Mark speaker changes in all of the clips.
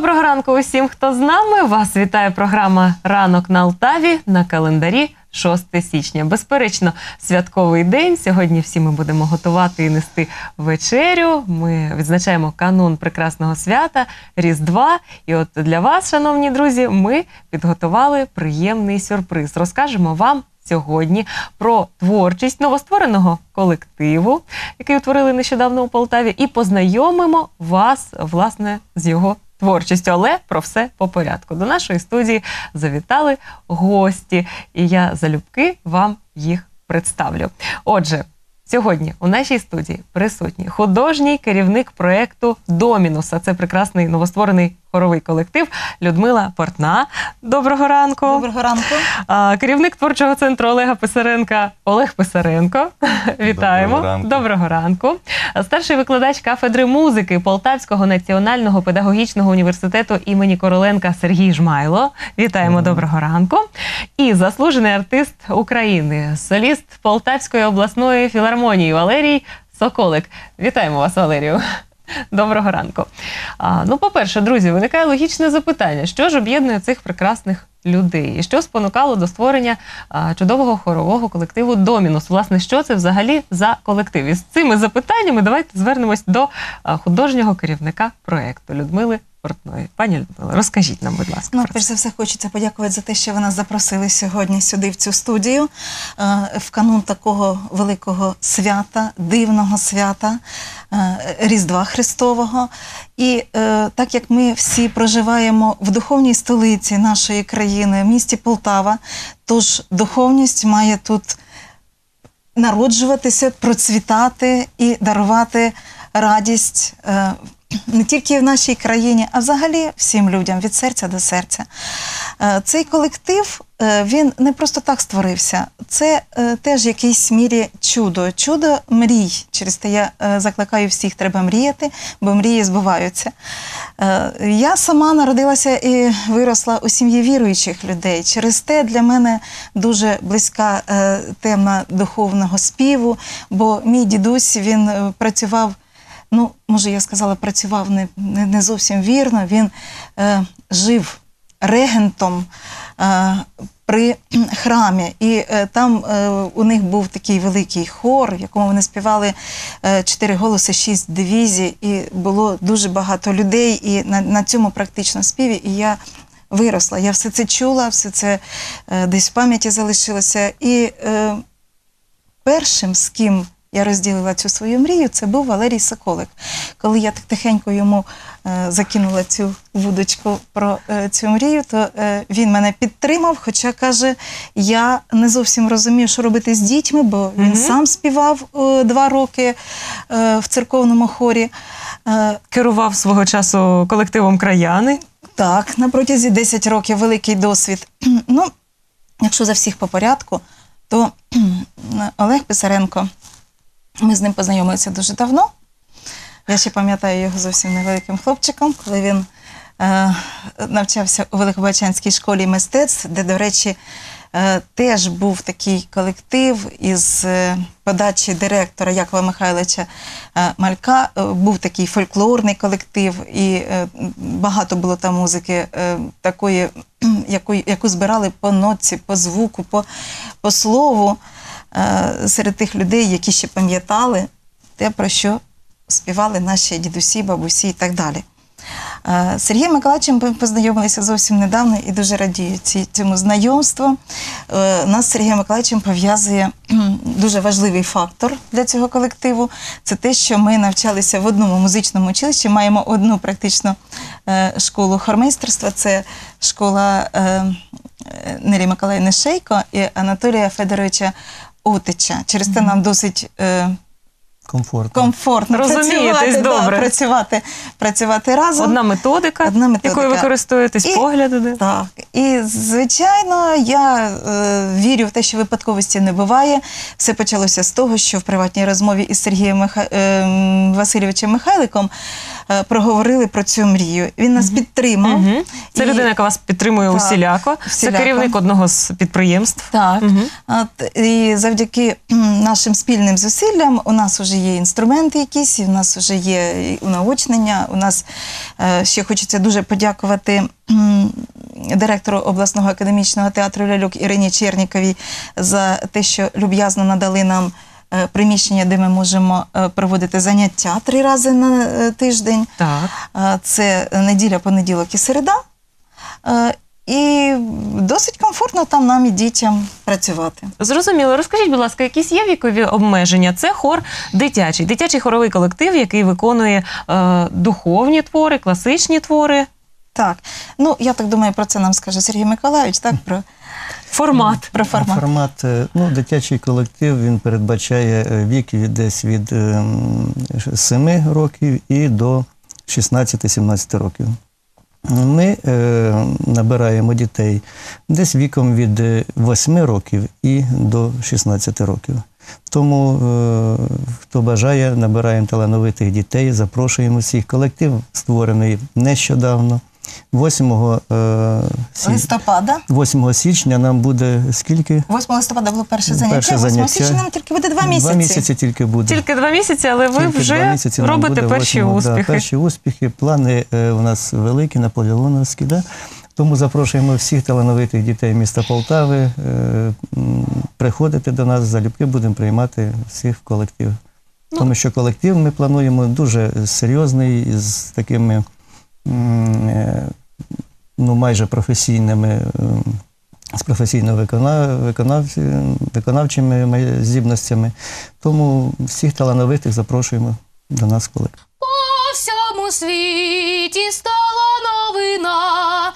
Speaker 1: Доброго ранку усім, хто з нами. Вас вітає програма Ранок на Алтаві на календарі 6 січня. Безперечно, святковий день. Сьогодні всі ми будемо готувати і нести вечерю. Ми відзначаємо канун прекрасного свята Різдва. І от для вас, шановні друзі, ми підготували приємний сюрприз. Розкажемо вам. Сьогодні про творчість новоствореного колективу, який утворили нещодавно у Полтаві, і познайомимо вас власне з його творчістю. Але про все по порядку. До нашої студії завітали гості, і я залюбки вам їх представлю. Отже, сьогодні у нашій студії присутній художній керівник проєкту Домінуса. Це прекрасний новостворений хоровий колектив Людмила Портна. Доброго ранку.
Speaker 2: Доброго ранку.
Speaker 1: А, Керівник творчого центру Олега Писаренка Олег Писаренко. Вітаємо.
Speaker 3: Доброго ранку.
Speaker 1: Доброго ранку. Старший викладач кафедри музики Полтавського національного педагогічного університету імені Короленка Сергій Жмайло. Вітаємо. Доброго ранку. І заслужений артист України, соліст Полтавської обласної філармонії Валерій Соколик. Вітаємо вас, Валерію. Доброго ранку. А, ну, по-перше, друзі, виникає логічне запитання: що ж об'єднує цих прекрасних людей? І що спонукало до створення а, чудового хорового колективу Домінус? Власне, що це взагалі за колектив? І з цими запитаннями давайте звернемось до а, художнього керівника проекту Людмили Портної. Пані Людмила, розкажіть нам, будь ласка.
Speaker 2: Ну, перш за все, хочеться подякувати за те, що ви нас запросили сьогодні сюди, в цю студію, е, в канун такого великого свята, дивного свята, е, Різдва Христового. І е, так як ми всі проживаємо в духовній столиці нашої країни, в місті Полтава, тож духовність має тут народжуватися, процвітати і дарувати радість не тільки в нашій країні, а взагалі всім людям від серця до серця. Е, Цей колектив е, він не просто так створився. Це е, теж в якійсь мірі чудо, чудо мрій. Через те я закликаю всіх, треба мріяти, бо мрії збуваються. Я сама народилася і виросла у сім'ї віруючих людей. Через те для мене дуже близька тема духовного співу, бо мій дідусь він працював. Ну, може, я сказала, працював не, не, зовсім вірно. Він е, жив регентом е, при храмі, і е, там е, у них був такий великий хор, в якому вони співали е, чотири голоси, шість дивізій, і було дуже багато людей. І на, на цьому практично співі. І я виросла. Я все це чула, все це е, десь в пам'яті залишилося. І е, першим, з ким я розділила цю свою мрію, це був Валерій Соколик. Коли я так тихенько йому е, закинула цю вудочку про е, цю мрію, то е, він мене підтримав, хоча каже, я не зовсім розумію, що робити з дітьми, бо він
Speaker 1: Мгм.
Speaker 2: сам співав е, два роки е, в церковному хорі. Е,
Speaker 1: Керував свого часу колективом краяни.
Speaker 2: так, на протязі 10 років великий досвід. Ну, якщо за всіх по порядку, то Олег Писаренко, ми з ним познайомилися дуже давно. Я ще пам'ятаю його зовсім невеликим хлопчиком, коли він е, навчався у Великобачанській школі мистецтв, де, до речі, е, теж був такий колектив із е, подачі директора Якова Михайловича е, Малька. Е, був такий фольклорний колектив, і е, багато було там музики е, такої, яку, яку збирали по ноці, по звуку, по, по слову серед тих людей, які ще пам'ятали те, про що співали наші дідусі, бабусі і так далі. Е, Сергієм Миколаївичем ми познайомилися зовсім недавно і дуже радію цьому знайомству. Е, Нас з Сергієм Миколаївичем пов'язує дуже важливий фактор для цього колективу. Це те, що ми навчалися в одному музичному училищі, маємо одну практично е, школу хормейстерства. Це школа е, е, Нелі Миколаївни Шейко і Анатолія Федоровича Отича. Через це нам досить. е,
Speaker 3: Комфортно.
Speaker 2: комфортно
Speaker 1: Розумієтесь
Speaker 2: працювати,
Speaker 1: добре.
Speaker 2: Да, працювати, працювати разом.
Speaker 1: Одна методика,
Speaker 2: Одна методика.
Speaker 1: якою ви користуєтесь,
Speaker 2: І-
Speaker 1: погляди. де?
Speaker 2: Так, і звичайно, я е, вірю в те, що випадковості не буває. Все почалося з того, що в приватній розмові із Сергієм Миха... е, Васильовичем Михайликом е, проговорили про цю мрію. Він нас підтримав.
Speaker 1: Це
Speaker 2: І-
Speaker 1: людина, яка вас підтримує
Speaker 2: Так,
Speaker 1: усіляко.
Speaker 2: всіляко.
Speaker 1: Це керівник одного з підприємств.
Speaker 2: Так.
Speaker 1: Мгм.
Speaker 2: От, і завдяки нашим спільним зусиллям у нас вже є інструменти якісь, і у нас вже є і унаочнення. У нас е, ще хочеться дуже подякувати директору обласного академічного театру Ляльок Ірині Черніковій за те, що люб'язно надали нам. Е, Приміщення, де ми можемо е, проводити заняття три рази на е, тиждень.
Speaker 1: Так.
Speaker 2: Це неділя, понеділок і середа. І досить комфортно там нам і дітям працювати.
Speaker 1: Зрозуміло. Розкажіть, будь ласка, якісь є вікові обмеження? Це хор дитячий, дитячий хоровий колектив, який виконує е, духовні твори, класичні твори.
Speaker 2: Так, ну я так думаю, про це нам скаже Сергій Миколаївич, так про,
Speaker 1: Формат.
Speaker 2: про формат.
Speaker 3: Формат, е, ну, дитячий колектив він передбачає е, вік від десь від ем, 7 років і до 16-17 років. Ми е, набираємо дітей десь віком від е, 8 років і до 16 років. Тому, е, хто бажає, набираємо талановитих дітей, запрошуємо всіх. Колектив створений нещодавно. 8 е, сі-
Speaker 2: Листопада.
Speaker 3: 8 січня нам буде скільки?
Speaker 2: 8 листопада було перше заняття,
Speaker 3: Перше
Speaker 2: 8
Speaker 3: заняття.
Speaker 2: січня нам тільки буде два місяці.
Speaker 3: Два місяці тільки буде.
Speaker 1: Тільки два місяці, але ви
Speaker 3: Тільки
Speaker 1: вже
Speaker 3: місяці нам
Speaker 1: робите
Speaker 3: буде
Speaker 1: перші
Speaker 3: восьмого,
Speaker 1: успіхи.
Speaker 3: Да, перші успіхи. Плани е, у нас великі, наполеоновські. Да? Тому запрошуємо всіх талановитих дітей міста Полтави. Е, м, приходити до нас, залюбки будемо приймати всіх в колектив.
Speaker 1: Ну.
Speaker 3: Тому що колектив ми плануємо дуже серйозний, з такими ну, майже професійними. ем, З професійно виконав, виконавчими здібностями. Тому всіх талановитих запрошуємо до нас в колектив.
Speaker 4: По всьому світі стала новина,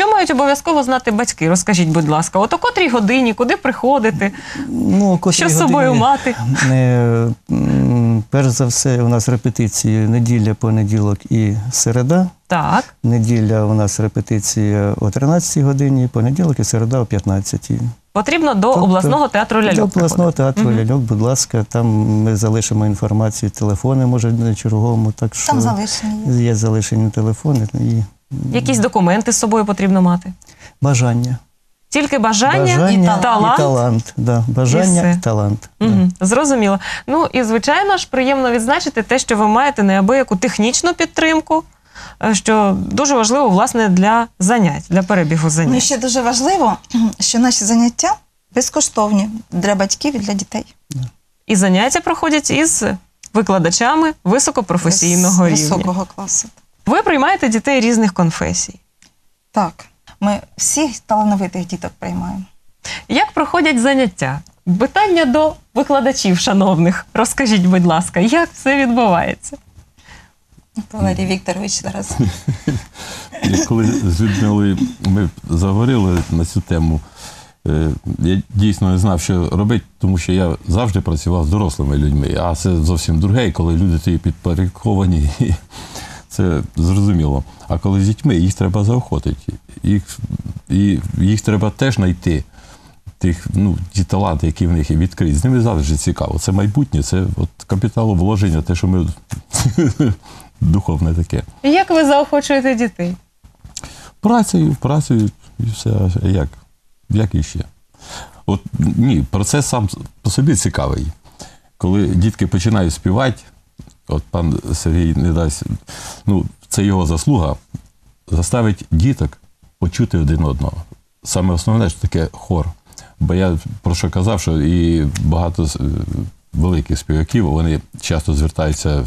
Speaker 1: Що мають обов'язково знати батьки? Розкажіть, будь ласка, от о котрій годині, куди приходити,
Speaker 3: Ну, котрій
Speaker 1: що з собою
Speaker 3: годині,
Speaker 1: мати?
Speaker 3: е, м, Перш за все, у нас репетиції неділя, понеділок і середа.
Speaker 1: Так.
Speaker 3: Неділя у нас репетиція о 13 годині, понеділок і середа о 15.
Speaker 1: Потрібно до
Speaker 3: Тобто
Speaker 1: обласного театру ляльок.
Speaker 3: До обласного
Speaker 1: приходити.
Speaker 3: театру
Speaker 1: Мгм.
Speaker 3: ляльок, будь ласка, там ми залишимо інформацію, телефони, може, на черговому. Так що
Speaker 2: Там залишені є
Speaker 3: залишені телефони і
Speaker 1: Якісь документи з собою потрібно мати.
Speaker 3: бажання.
Speaker 1: Тільки бажання,
Speaker 3: Бажання
Speaker 1: і талант.
Speaker 3: І талант да. Бажання
Speaker 1: все.
Speaker 3: і талант. да.
Speaker 1: Угу, зрозуміло. Ну і звичайно ж приємно відзначити те, що ви маєте неабияку технічну підтримку, е, що дуже важливо власне для занять, для перебігу
Speaker 2: Ну
Speaker 1: занять.
Speaker 2: ще дуже важливо, що наші заняття безкоштовні для батьків і для дітей.
Speaker 1: І заняття проходять із викладачами високопрофесійного
Speaker 2: Вис-
Speaker 1: рівня.
Speaker 2: Високого класу.
Speaker 1: Ви приймаєте дітей різних конфесій.
Speaker 2: Так, ми всіх талановитих діток приймаємо.
Speaker 1: Як проходять заняття? Питання до викладачів, шановних. Розкажіть, будь ласка, як все відбувається?
Speaker 2: Валерій Вікторович зараз.
Speaker 5: Коли з Людмилою ми заговорили на цю тему, е, я дійсно не знав, що робити, тому що я завжди працював з дорослими людьми, а це зовсім друге, коли люди тобі підпорядковані, це зрозуміло. А коли з дітьми, їх треба заохотити. Їх, і їх треба теж знайти. тих, ну, ті таланти, які в них є відкриті. З ними завжди цікаво. Це майбутнє, це от капіталовложення, те, що ми духовне таке.
Speaker 1: І Як ви заохочуєте дітей?
Speaker 5: Працею, працею і все. Як? Як іще? От ні, процес сам по собі цікавий. Коли дітки починають співати, от пан Сергій не дасть, ну, це його заслуга, заставить діток почути один одного. Саме основне, що таке хор. Бо я про що казав, що і багато е, великих співаків вони часто звертаються,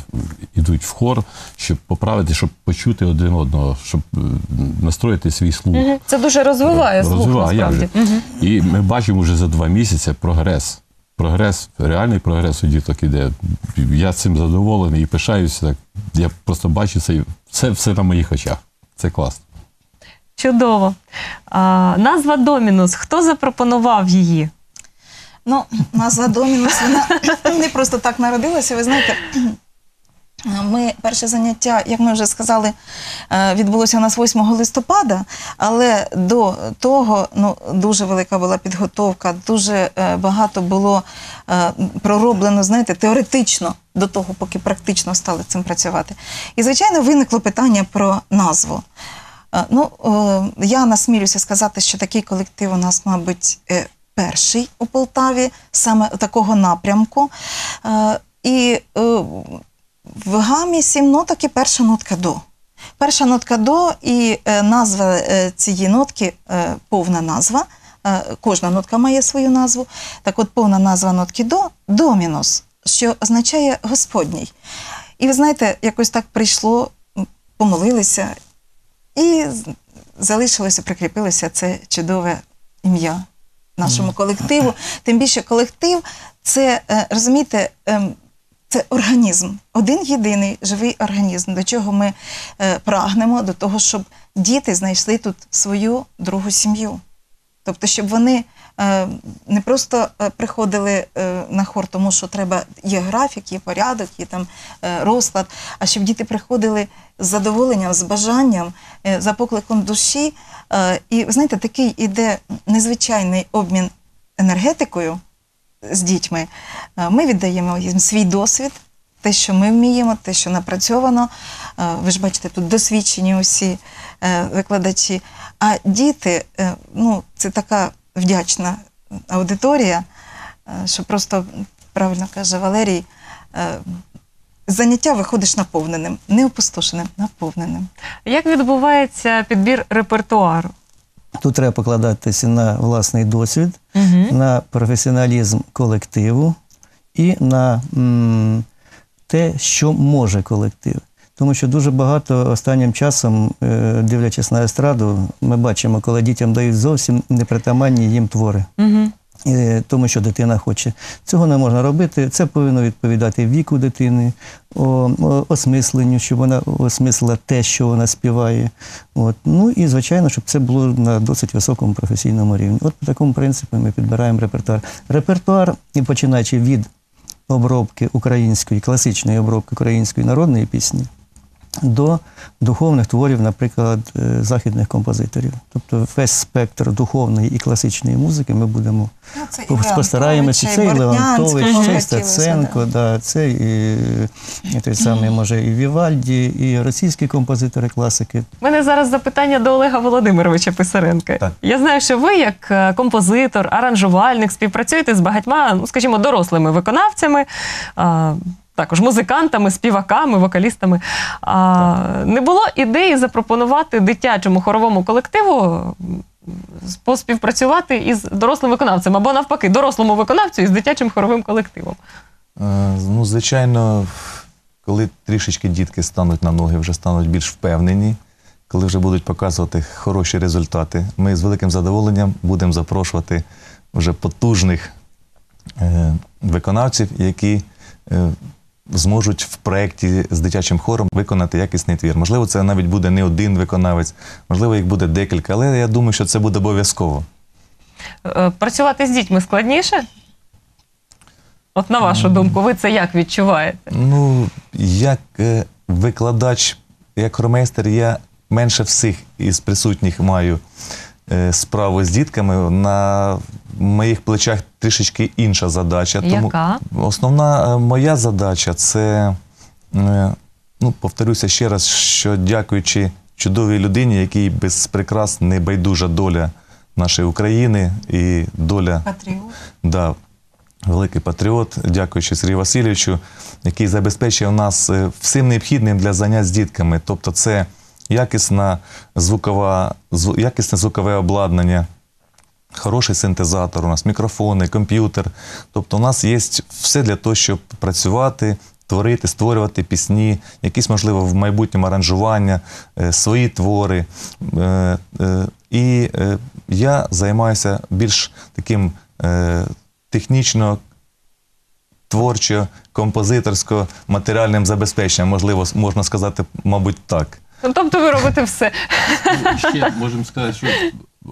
Speaker 5: йдуть в хор, щоб поправити, щоб почути один одного, щоб е, настроїти свій слух.
Speaker 1: Це дуже розвиває слух,
Speaker 5: Розвиває, як
Speaker 1: насправді.
Speaker 5: же. І ми бачимо вже за два місяці прогрес. Прогрес, реальний прогрес у діток іде. Я цим задоволений і пишаюся. Так. Я просто бачу це, це все на моїх очах. Це класно.
Speaker 1: Чудово. А, назва Домінус. Хто запропонував її?
Speaker 2: Ну, назва Домінус, вона не просто так народилася. Ви знаєте, ми перше заняття, як ми вже сказали, е, відбулося у нас 8 листопада, але до того ну, дуже велика була підготовка, дуже е, багато було е, пророблено, знаєте, теоретично до того, поки практично стали цим працювати. І, звичайно, виникло питання про назву. Ну, я насмілюся сказати, що такий колектив у нас, мабуть, перший у Полтаві, саме такого напрямку. І в гамі сім ноток і перша нотка до. Перша нотка до і е, назва е, цієї нотки, е, повна назва. Кожна нотка має свою назву. Так от повна назва нотки до домінус, що означає Господній. І ви знаєте, якось так прийшло, помолилися, і залишилося, прикріпилося це чудове ім'я нашому колективу. Тим більше колектив це, розумієте, ем, це організм, один єдиний живий організм, до чого ми е, прагнемо, до того, щоб діти знайшли тут свою другу сім'ю. Тобто, щоб вони е, не просто е, приходили е, на хор, тому що треба, є графік, є порядок, є там е, розклад, а щоб діти приходили з задоволенням, з бажанням, е, за покликом душі. Е, і знаєте, такий іде незвичайний обмін енергетикою з дітьми. Е, Ми віддаємо їм свій досвід, те, що ми вміємо, те, що напрацьовано. Е, Ви ж бачите, тут досвідчені усі е, викладачі. А діти, ну, це така вдячна аудиторія, що просто правильно каже Валерій. Заняття виходиш наповненим, не опустошеним, наповненим.
Speaker 1: Як відбувається підбір репертуару?
Speaker 3: Тут треба покладатися на власний досвід,
Speaker 1: Угу.
Speaker 3: на професіоналізм колективу і на м, те, що може колектив. Тому що дуже багато останнім часом, е, дивлячись на естраду, ми бачимо, коли дітям дають зовсім непритаманні їм твори.
Speaker 1: Угу.
Speaker 3: Е, тому, що дитина хоче. Цього не можна робити. Це повинно відповідати віку дитини, осмисленню, щоб вона осмислила те, що вона співає. От. Ну і звичайно, щоб це було на досить високому професійному рівні. От по такому принципу ми підбираємо репертуар. Репертуар, і починаючи від обробки української, класичної обробки української народної пісні. До духовних творів, наприклад, е, західних композиторів. Тобто весь спектр духовної і класичної музики ми будемо
Speaker 2: Ну, це
Speaker 3: постараємося. Це і Леонтович, це і Стеценко,
Speaker 2: да.
Speaker 3: да, це і, і той самий, може, і Вівальді, і російські композитори, класики.
Speaker 1: У мене зараз запитання до Олега Володимировича Писаренка.
Speaker 6: Так.
Speaker 1: Я знаю, що ви, як е, композитор, аранжувальник, співпрацюєте з багатьма, ну скажімо, дорослими виконавцями. Також музикантами, співаками, вокалістами. А, не було ідеї запропонувати дитячому хоровому колективу поспівпрацювати із дорослим виконавцем, або навпаки, дорослому виконавцю із дитячим хоровим колективом.
Speaker 6: Е, Ну, звичайно, коли трішечки дітки стануть на ноги, вже стануть більш впевнені, коли вже будуть показувати хороші результати, ми з великим задоволенням будемо запрошувати вже потужних е, виконавців, які е, зможуть в проєкті з дитячим хором виконати якісний твір. Можливо, це навіть буде не один виконавець, можливо, їх буде декілька, але я думаю, що це буде обов'язково.
Speaker 1: Е, Працювати з дітьми складніше? От на вашу думку, ви це як відчуваєте?
Speaker 6: Ну, як е, викладач, як хромейстер, я менше всіх із присутніх маю е, справу з дітками. На моїх плечах трішечки інша задача.
Speaker 1: Яка?
Speaker 6: Основна е, моя задача це, е, ну, повторюся ще раз, що дякуючи чудовій людині, якій без прикрас не байдужа доля нашої України і доля
Speaker 2: Патріот.
Speaker 6: Да, великий патріот, дякуючи Сергію Васильовичу, який забезпечив нас всім необхідним для занять з дітками. Тобто, це якісна звукова, зву- якісне звукове обладнання, хороший синтезатор, у нас мікрофони, комп'ютер. Тобто, у нас є все для того, щоб працювати. Творити, створювати пісні, якісь, можливо, в майбутньому аранжування, е, свої твори. Е, е, і я займаюся більш таким технічно творчо, композиторсько матеріальним забезпеченням, можливо, можна сказати, мабуть, так.
Speaker 1: Ну, Тобто ви робите все.
Speaker 5: Ще можемо сказати, що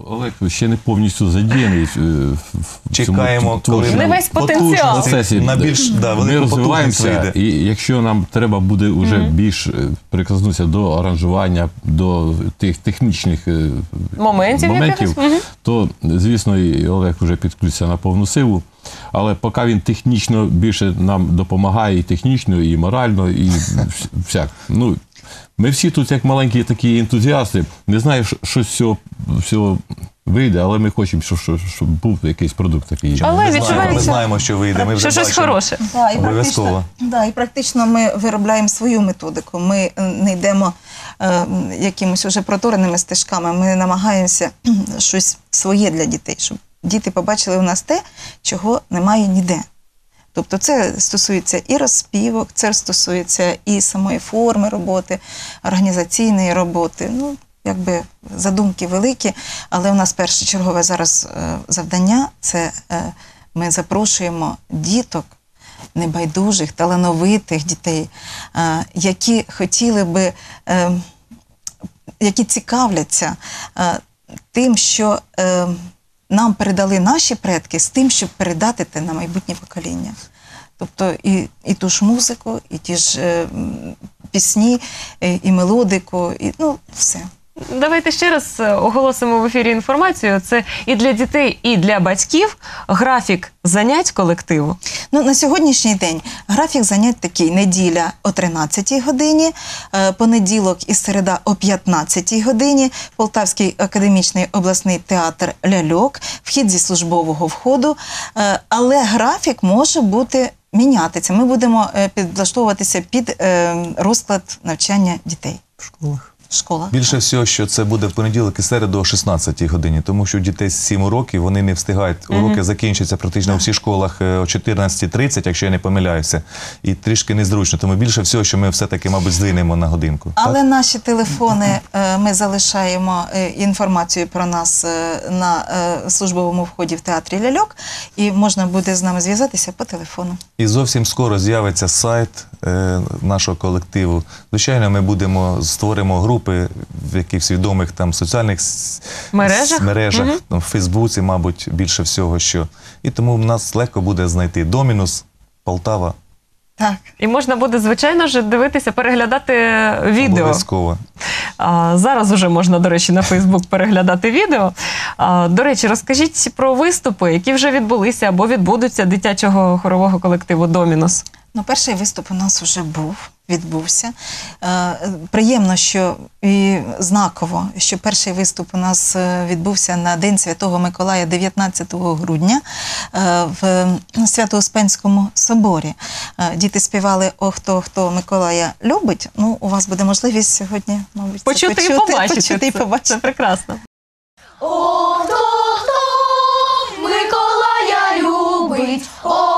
Speaker 5: Олег ще не повністю задіяний. е, в- в цьому
Speaker 6: Чекаємо, коли
Speaker 5: творчому
Speaker 1: Не весь потенціал.
Speaker 5: процесі.
Speaker 6: на більш да,
Speaker 5: Ми
Speaker 6: велику потужність
Speaker 5: розвиваємося,
Speaker 6: вийде.
Speaker 5: і якщо нам треба буде вже більш е, прикоснутися до аранжування, до тих технічних е,
Speaker 1: Моментів
Speaker 5: моментів
Speaker 1: якихось? Мгм.
Speaker 5: то, звісно, і Олег вже підключиться на повну силу. Але поки він технічно більше нам допомагає і технічно, і морально, і вс- всяк. Ну, ми всі тут, як маленькі такі ентузіасти, не знаю, що- з цього всього вийде, але ми хочемо, щоб, щоб, щоб був якийсь продукт такий.
Speaker 1: Але
Speaker 6: ми, знаємо, ми знаємо, що вийде. Ми вже
Speaker 1: Що щось
Speaker 6: бачимо.
Speaker 1: хороше.
Speaker 2: Да, і
Speaker 6: Обов'язково.
Speaker 2: да, і практично ми виробляємо свою методику. Ми е, не йдемо е, якимось уже протореними стежками. Ми намагаємося щось своє для дітей, щоб діти побачили у нас те, чого немає ніде. Тобто це стосується і розспівок, це стосується і самої форми роботи, організаційної роботи. Ну, якби задумки великі, але у нас першочергове зараз е, завдання це е, ми запрошуємо діток, небайдужих, талановитих дітей, е, які хотіли би, які цікавляться тим, що нам передали наші предки, з тим, щоб передати те на майбутнє покоління. Тобто і, і ту ж музику, і ті ж е, пісні, і, і мелодику, і ну все.
Speaker 1: Давайте ще раз е, оголосимо в ефірі інформацію. Це і для дітей, і для батьків графік занять колективу.
Speaker 2: Ну, на сьогоднішній день графік занять такий: неділя о 13-й годині, е, понеділок і середа о 15-й годині, Полтавський академічний обласний театр Ляльок, вхід зі службового входу. Е, Але графік може бути мінятися. Ми будемо підлаштовуватися під розклад навчання дітей
Speaker 3: в школах.
Speaker 2: В школах.
Speaker 6: Більше всього, що це буде в понеділок і середу о 16 годині, тому що дітей з 7 років вони не встигають. Уроки закінчаться практично у всіх школах е, о 14.30, якщо я не помиляюся, і трішки незручно. Тому більше всього, що ми все-таки, мабуть, здвинемо на годинку.
Speaker 2: Але наші телефони е, ми залишаємо е, інформацію про нас на службовому вході в театрі Ляльок, і можна буде з нами зв'язатися по телефону.
Speaker 6: І зовсім скоро з'явиться сайт е, нашого колективу. Звичайно, ми будемо створимо групи в якихось відомих там соціальних с-
Speaker 1: Мережах?
Speaker 6: мережах там, в Фейсбуці, мабуть, більше всього що. І тому нас легко буде знайти Домінус, Полтава.
Speaker 2: Так.
Speaker 1: І можна буде, звичайно ж, дивитися, переглядати відео.
Speaker 6: Обов'язково.
Speaker 1: Зараз уже можна, до речі, на Фейсбук переглядати відео. А, до речі, розкажіть про виступи, які вже відбулися або відбудуться дитячого хорового колективу Домінус.
Speaker 2: Ну, перший виступ у нас вже був, відбувся. Е, Приємно, що і знаково, що перший виступ у нас е, відбувся на День Святого Миколая 19 грудня е, в Свято-Успенському соборі. Е, Діти співали О, хто хто Миколая любить. Ну, у вас буде можливість сьогодні, мабуть, це
Speaker 1: Почути, і побачити.
Speaker 2: почути і
Speaker 1: це.
Speaker 2: побачити.
Speaker 1: Це прекрасно.
Speaker 4: О, хто, хто Миколая любить, о,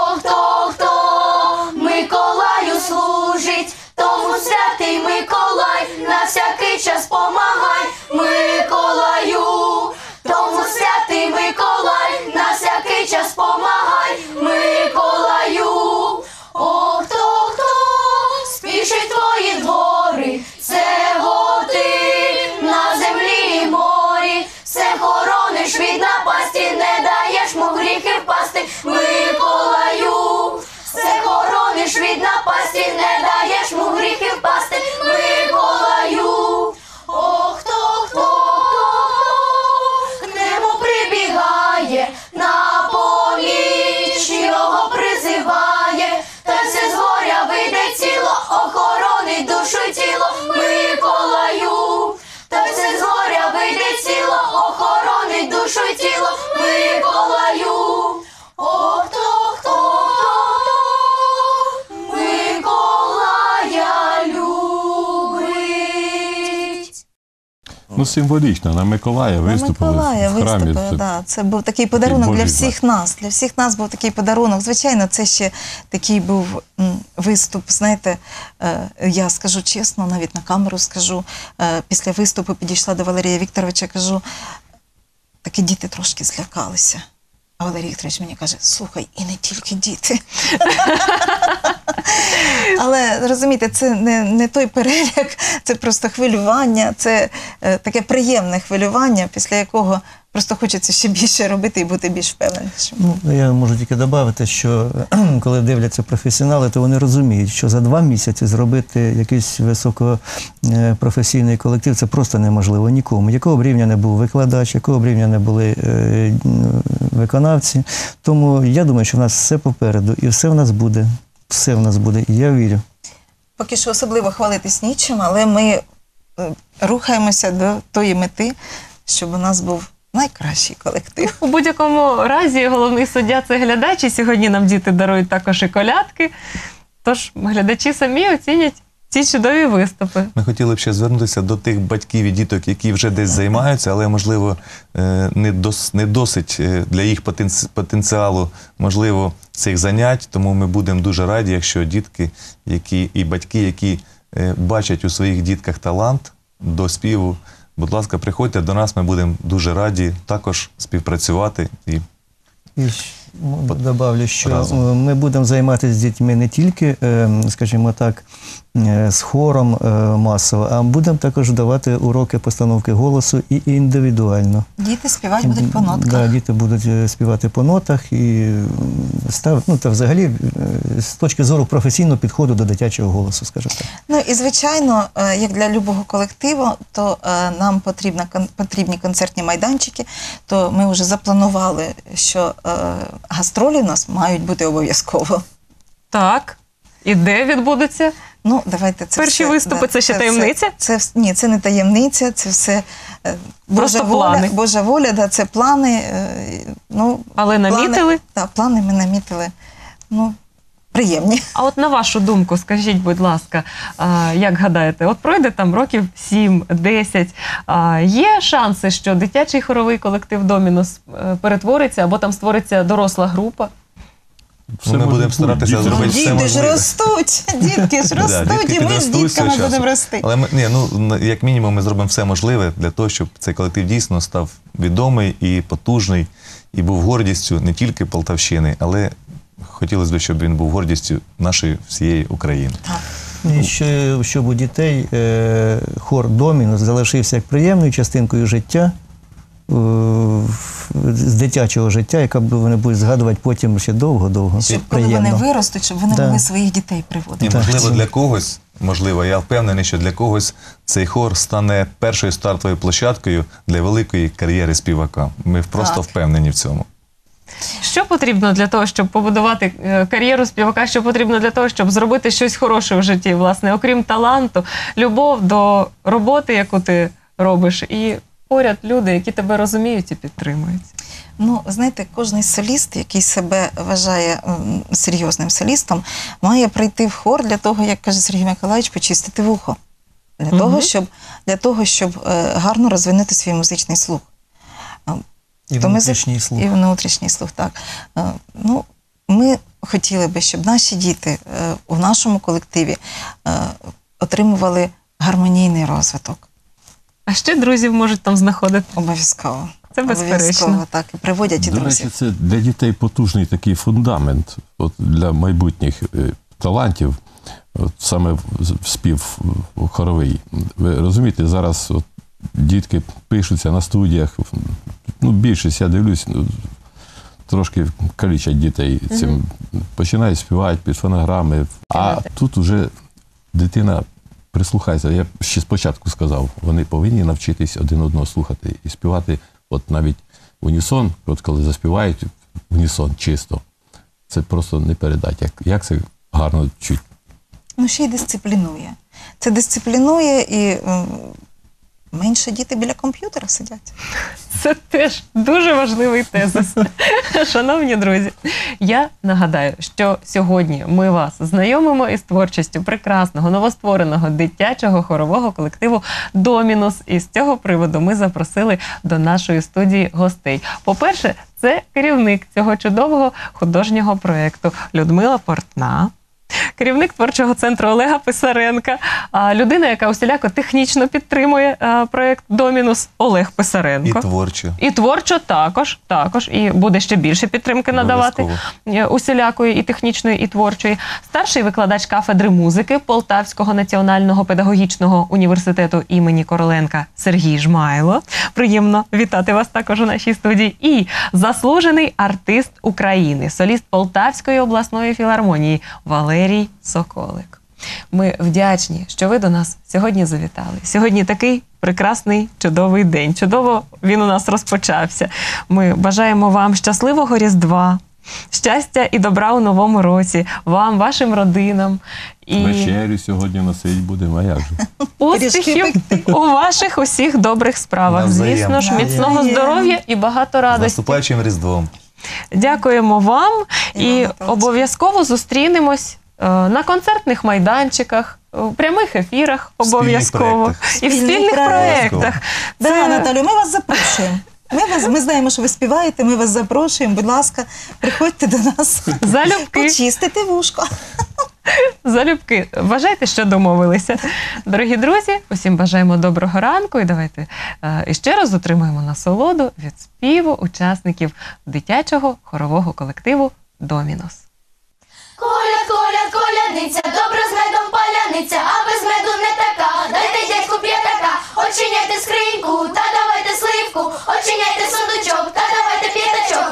Speaker 5: thing. Символічно, на Миколая
Speaker 2: На
Speaker 5: виступили
Speaker 2: Миколая
Speaker 5: в храмі.
Speaker 2: виступили,
Speaker 5: Це
Speaker 2: да. Це був такий подарунок для всіх нас. Для всіх нас був такий подарунок. Звичайно, це ще такий був виступ. Знаєте, е, я скажу чесно, навіть на камеру скажу. е, Після виступу підійшла до Валерія Вікторовича, кажу, такі діти трошки злякалися. А Валерій Вікторович мені каже: слухай, і не тільки діти. Але розумієте, це не, не той переляк, це просто хвилювання, це е, таке приємне хвилювання, після якого просто хочеться ще більше робити і бути більш впевненішим.
Speaker 3: Ну, я можу тільки додати, що коли дивляться професіонали, то вони розуміють, що за два місяці зробити якийсь високопрофесійний колектив це просто неможливо нікому. Якого б рівня не був викладач, якого б рівня не були е, виконавці. Тому я думаю, що в нас все попереду, і все в нас буде. Все в нас буде, я вірю.
Speaker 2: Поки що особливо хвалитись нічим, але ми е, рухаємося до тої мети, щоб у нас був найкращий колектив.
Speaker 1: У будь-якому разі головний суддя це глядач, і сьогодні нам діти дарують також і колядки. Тож глядачі самі оцінять ці чудові виступи.
Speaker 6: Ми хотіли б ще звернутися до тих батьків і діток, які вже десь займаються, але можливо е, не дос, не досить е, для їх потенціалу можливо цих занять. Тому ми будемо дуже раді, якщо дітки, які і батьки, які е, бачать у своїх дітках талант до співу. Будь ласка, приходьте до нас, ми будемо дуже раді також співпрацювати і
Speaker 3: І добавлю, що
Speaker 6: Разом.
Speaker 3: е, ми будемо займатися з дітьми не тільки, е, скажімо так, з хором е, масово, а будемо також давати уроки постановки голосу і індивідуально.
Speaker 2: Діти співати будуть по нотках.
Speaker 3: Да, діти будуть е, співати по нотах і став, ну, та взагалі е, з точки зору професійного підходу до дитячого голосу, скажімо так.
Speaker 2: Ну і звичайно, е, як для любого колективу, то е, нам потрібна потрібні концертні майданчики. То ми вже запланували, що е, гастролі у нас мають бути обов'язково.
Speaker 1: Так. І де відбудеться?
Speaker 2: Ну, давайте це
Speaker 1: Перші
Speaker 2: все,
Speaker 1: виступи це ще таємниця?
Speaker 2: Це, це, ні, це не таємниця, це все е,
Speaker 1: Просто
Speaker 2: Божа воля,
Speaker 1: плани.
Speaker 2: Божа воля, да, це плани. е, ну,
Speaker 1: Але намітили?
Speaker 2: Плани, да, плани ми намітили. Ну, приємні.
Speaker 1: А от на вашу думку, скажіть, будь ласка, а, як гадаєте, от пройде там років 7-10, а, є шанси, що дитячий хоровий колектив Домінус е, перетвориться або там створиться доросла група?
Speaker 5: Все
Speaker 6: ми будемо старатися
Speaker 5: Діти
Speaker 6: зробити все
Speaker 2: Діти ж ростуть, дітки ж ростуть, і ми з дітками будемо рости.
Speaker 6: Але ми, ні, ну, як мінімум, ми зробимо все можливе для того, щоб цей колектив дійсно став відомий і потужний, і був гордістю не тільки Полтавщини, але хотілося б, щоб він був гордістю нашої всієї України.
Speaker 3: І ще, щоб у дітей е, хор Домінус залишився як приємною частинкою життя, з дитячого життя, яка б вони будуть згадувати потім ще довго-довго.
Speaker 2: Щоб коли вони виростуть, щоб вони
Speaker 3: Да.
Speaker 2: могли своїх дітей
Speaker 6: І
Speaker 2: приводити.
Speaker 3: Так.
Speaker 6: можливо для когось, можливо, я впевнений, що для когось цей хор стане першою стартовою площадкою для великої кар'єри співака. Ми просто
Speaker 2: Так.
Speaker 6: впевнені в цьому.
Speaker 1: Що потрібно для того, щоб побудувати е, кар'єру співака? Що потрібно для того, щоб зробити щось хороше в житті, власне, окрім таланту, любов до роботи, яку ти робиш, і поряд люди, які тебе розуміють і підтримують.
Speaker 2: Ну, знаєте, кожний соліст, який себе вважає серйозним солістом, має прийти в хор для того, як каже Сергій Миколаївич, почистити вухо. Для,
Speaker 1: Мгм.
Speaker 2: того, щоб, для того, щоб е, гарно розвинути свій музичний слух.
Speaker 3: І
Speaker 2: то ми
Speaker 3: внутрішній слух.
Speaker 2: І внутрішній слух, так. Е, Ну, ми хотіли би, щоб наші діти е, у нашому колективі е, отримували гармонійний розвиток.
Speaker 1: А ще друзів можуть там знаходити.
Speaker 2: Обов'язково.
Speaker 1: Це безперечно.
Speaker 2: Обов'язково, так. І приводять і
Speaker 5: До
Speaker 2: друзів.
Speaker 5: речі, це для дітей потужний такий фундамент от для майбутніх е, талантів, от саме в- в спів хоровий. Ви розумієте, зараз от дітки пишуться на студіях. Ну, більшість, я дивлюсь, ну, трошки калічать дітей цим. Починають співати під фонограми. А тут уже дитина прислухається. Я ще спочатку сказав, вони повинні навчитись один одного слухати і співати, от навіть унісон, от коли заспівають унісон чисто. Це просто не передати. Як, як це гарно чуть.
Speaker 2: Ну, ще й дисциплінує. Це дисциплінує і менше діти біля комп'ютера сидять.
Speaker 1: Це теж дуже важливий тезис. Шановні друзі, я нагадаю, що сьогодні ми вас знайомимо із творчістю прекрасного новоствореного дитячого хорового колективу Домінус. І з цього приводу ми запросили до нашої студії гостей. По-перше, це керівник цього чудового художнього проєкту Людмила Портна. Керівник творчого центру Олега Писаренка, а людина, яка усіляко технічно підтримує а, проєкт Домінус Олег Писаренко.
Speaker 6: І творчо.
Speaker 1: І творчо також, також, і буде ще більше підтримки надавати е, усілякої і технічної, і творчої. Старший викладач кафедри музики Полтавського національного педагогічного університету імені Короленка Сергій Жмайло. Приємно вітати вас також у нашій студії. І заслужений артист України, соліст Полтавської обласної філармонії Валерій Соколик. Ми вдячні, що ви до нас сьогодні завітали. Сьогодні такий прекрасний, чудовий день. Чудово він у нас розпочався. Ми бажаємо вам щасливого Різдва, щастя і добра у новому році, вам, вашим родинам і
Speaker 5: Вечерю сьогодні носить будемо, а як же?
Speaker 1: успіхів у ваших усіх добрих справах.
Speaker 6: Навзаєм.
Speaker 1: Звісно ж, міцного
Speaker 2: Навзаєм.
Speaker 1: здоров'я і багато
Speaker 6: З
Speaker 1: радості.
Speaker 6: наступаючим Різдвом.
Speaker 1: Дякуємо вам
Speaker 2: І
Speaker 1: і
Speaker 2: вам,
Speaker 1: обов'язково зустрінемось на концертних майданчиках, в прямих ефірах обов'язково і в
Speaker 2: Спільних проєктах. Да,
Speaker 1: Це-
Speaker 2: Наталю, ми вас запрошуємо. Ми, вас, ми знаємо, що ви співаєте, ми вас запрошуємо. Будь ласка, приходьте до нас.
Speaker 1: Залюбки.
Speaker 2: Почистити вушко.
Speaker 1: Залюбки, вважайте, що домовилися. Дорогі друзі, усім бажаємо доброго ранку і давайте е, іще раз отримаємо насолоду від співу учасників дитячого хорового колективу Домінос.
Speaker 4: Коля, коля, коляниця, добра з медом поляниця, а без меду не така. Дайте дядьку п'ятака, очиняйте скриньку, та давайте сливку, очиняйте сундучок, та давайте п'ятачок.